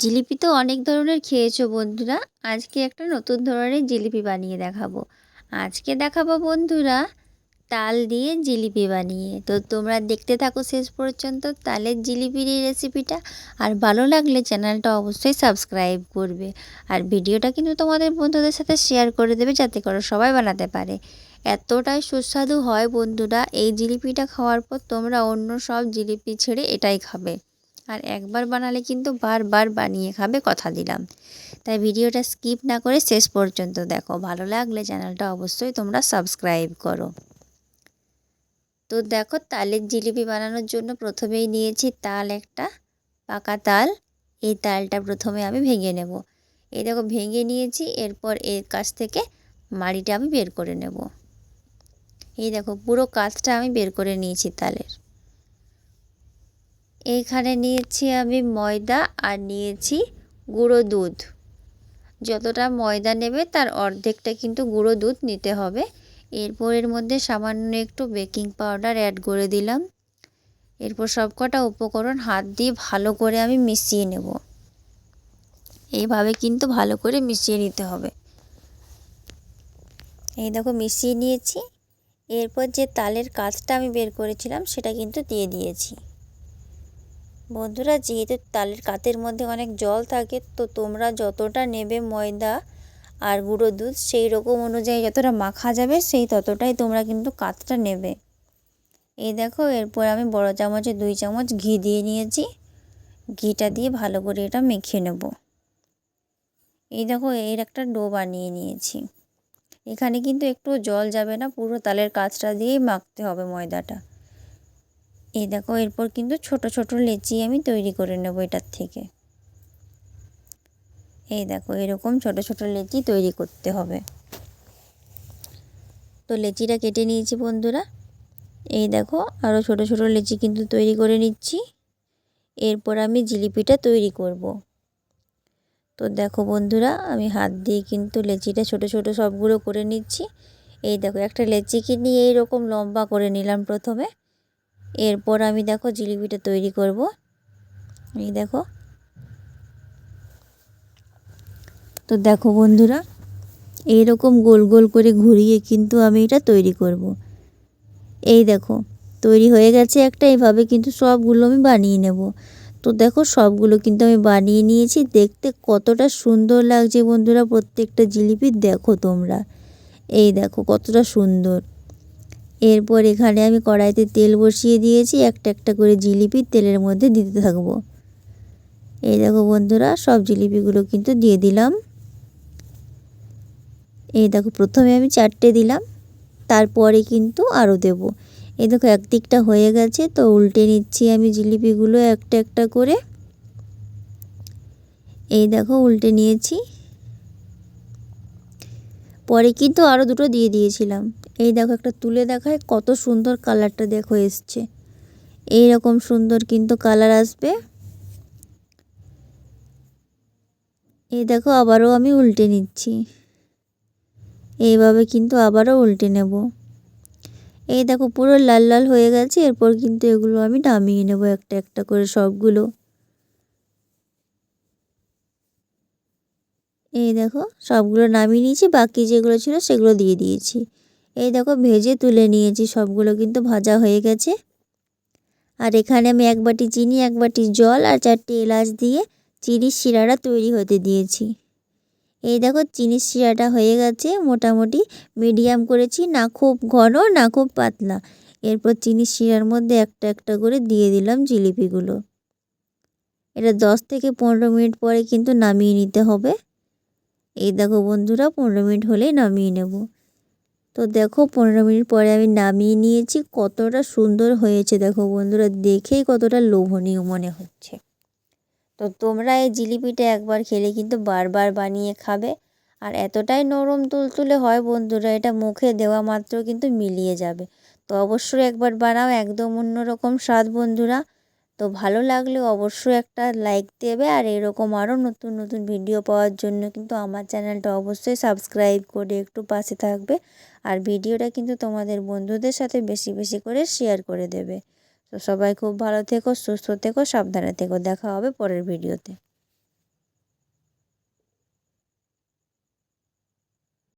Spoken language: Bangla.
জিলিপি তো অনেক ধরনের খেয়েছো বন্ধুরা। আজকে একটা নতুন ধরনের জিলিপি বানিয়ে দেখাবো। আজকে দেখাবো বন্ধুরা তাল দিয়ে জিলিপি বানিয়ে। তো তোমরা দেখতে থাকো শেষ পর্যন্ত তালের জিলিপির এই রেসিপিটা। আর ভালো লাগলে চ্যানেলটা অবশ্যই সাবস্ক্রাইব করবে। আর ভিডিওটা কিন্তু তোমাদের বন্ধুদের সাথে শেয়ার করে দেবে যাতে করে সবাই বানাতে পারে। এতটাই সুস্বাদু হয় বন্ধুরা, এই জিলিপিটা খাওয়ার পর তোমরা অন্য সব জিলিপি ছেড়ে এটাই খাবে। আর একবার বানালে কিন্তু বারবার বানিয়ে খাবে কথা দিলাম। তাই ভিডিওটা স্কিপ না করে শেষ পর্যন্ত দেখো। ভালো লাগলে চ্যানেলটা অবশ্যই তোমরা সাবস্ক্রাইব করো। তো দেখো, তালের জিলিপি বানানোর জন্য প্রথমেই নিয়েছি তাল একটা, পাকা তাল। এই তালটা প্রথমে আমি ভেঙে নেব। এই দেখো, ভেঙে নিয়েছি, এরপর এর কাছ থেকে মাড়িটা আমি বের করে নেব। এই দেখো, পুরো কাজটা আমি বের করে নিয়েছি তালের। এইখানে নিয়েছি আমি ময়দা আর নিয়েছি গুঁড়ো দুধ। যতটা ময়দা নেবে তার অর্ধেকটা কিন্তু গুঁড়ো দুধ নিতে হবে। এরপর এর মধ্যে সামান্য একটু বেকিং পাউডার অ্যাড করে দিলাম। এরপর সবকটা উপকরণ হাত দিয়ে ভালো করে আমি মিশিয়ে নেব। এইভাবে কিন্তু ভালো করে মিশিয়ে নিতে হবে। এই দেখো মিশিয়ে নিয়েছি। এরপর যে তালের কাজটা আমি বের করেছিলাম সেটা কিন্তু দিয়ে দিয়েছি। বন্ধুরা, যেহেতু তালের কাতের মধ্যে অনেক জল থাকে, তো তোমরা যতটা নেবে ময়দা আর গুঁড়ো দুধ, সেই রকম অনুযায়ী যতটা মাখা যাবে, সেই ততটাই তোমরা কিন্তু কাতটা নেবে। এই দেখো, এরপর আমি বড় চামচে দুই চামচ ঘি দিয়ে নিয়েছি। ঘিটা দিয়ে ভালো করে এটা মেখে নেব। এই দেখো, এর একটা ডো বানিয়ে নিয়েছি। এখানে কিন্তু একটু জল যাবে না, পুরো তালের কাজটা দিয়েই মাখতে হবে ময়দাটা। এই দেখো, এরপর কিন্তু ছোট ছোট লেচি আমি তৈরি করে নেব এটার থেকে। এই দেখো, এরকম ছোট ছোট লেচি তৈরি করতে হবে। তো লেচিটা কেটে নিয়েছি বন্ধুরা। এই দেখো আরও ছোট ছোট লেচি কিন্তু তৈরি করে নিচ্ছি। এরপর আমি জিলিপিটা তৈরি করব। তো দেখো বন্ধুরা, আমি হাত দিয়ে কিন্তু লেচিটা ছোট ছোট সবগুলো করে নিচ্ছি। এই দেখো, একটা লেচিকে নিয়ে এইরকম লম্বা করে নিলাম প্রথমে। এরপর আমি দেখো জিলিপিটা তৈরি করব। এই দেখো। তো দেখো বন্ধুরা, এইরকম গোল গোল করে ঘুরিয়ে কিন্তু আমি এটা তৈরি করব। এই দেখো, তৈরি হয়ে গেছে একটা এইভাবে কিন্তু সবগুলো আমি বানিয়ে নেব। তো দেখো সবগুলো কিন্তু আমি বানিয়ে নিয়েছি, দেখতে কতটা সুন্দর লাগছে বন্ধুরা, প্রত্যেকটা জিলিপি দেখো তোমরা। এই দেখো কতটা সুন্দর। এরপর এখানে আমি কড়াইতে তেল বসিয়ে দিয়েছি, একটা একটা করে জিলিপি তেলের মধ্যে দিতে থাকব। এই দেখো বন্ধুরা, সব জিলিপিগুলো কিন্তু দিয়ে দিলাম। এই দেখো, প্রথমে আমি চারটে দিলাম, তারপরে কিন্তু আরও দেব। এই দেখো, একদিকটা হয়ে গেছে, তো উল্টে নিচ্ছি আমি জিলিপিগুলো একটা একটা করে। এই দেখো, উল্টে নিয়েছি। পরে কিন্তু আরও দুটো দিয়ে দিয়েছিলাম। এই দেখো একটা তুলে দেখায়, কত সুন্দর কালারটা দেখো এসছে। এই রকম সুন্দর কিন্তু কালার আসবে। এই দেখো আবারও আমি উল্টে নিচ্ছি। এইভাবে কিন্তু আবারও উল্টে নেব। এই দেখো পুরো লাল লাল হয়ে গেছে, এরপর কিন্তু এগুলো আমি নামিয়ে নেব একটা একটা করে সবগুলো। এই দেখো সবগুলো নামিয়ে নিয়েছি, বাকি যেগুলো ছিল সেগুলো দিয়ে দিয়েছি। এই দেখো ভেজে তুলে নিয়েছি, সবগুলো কিন্তু ভাজা হয়ে গেছে। আর এখানে আমি এক বাটি চিনি, এক বাটি জল আর চারটি এলাচ দিয়ে চিনির শিরাটা তৈরি হতে দিয়েছি। এই দেখো চিনির শিরাটা হয়ে গেছে, মোটামুটি মিডিয়াম করেছি, না খুব ঘন, না খুব পাতলা। এরপর চিনির শিরার মধ্যে একটা একটা করে দিয়ে দিলাম জিলিপিগুলো। এটা দশ থেকে পনেরো মিনিট পরে কিন্তু নামিয়ে নিতে হবে। এই দেখো বন্ধুরা, পনেরো মিনিট হলেই নামিয়ে নেব। তো দেখো পনেরো মিনিট পরে আমি নামিয়ে নিয়েছি, কতটা সুন্দর হয়েছে। দেখো বন্ধুরা, দেখেই কতটা লোভনীয় মনে হচ্ছে। তো তোমরা এই জিলিপিটা একবার খেলে কিন্তু বারবার বানিয়ে খাবে। আর এতটাই নরম তুলতুলে হয় বন্ধুরা, এটা মুখে দেওয়া মাত্র কিন্তু মিলিয়ে যাবে। তো অবশ্যই একবার বানাও, একদম অন্যরকম স্বাদ বন্ধুরা। তো ভালো লাগলে অবশ্যই একটা লাইক দেবে আর এরকম আরও নতুন নতুন ভিডিও পাওয়ার জন্য কিন্তু আমার চ্যানেলটা অবশ্যই সাবস্ক্রাইব করে একটু পাশে থাকবে আর ভিডিওটা কিন্তু তোমাদের বন্ধুদের সাথে বেশি বেশি করে শেয়ার করে দেবে। তো সবাই খুব ভালো থেকো, সুস্থ থেকো, সাবধানে থেকো। দেখা হবে পরের ভিডিওতে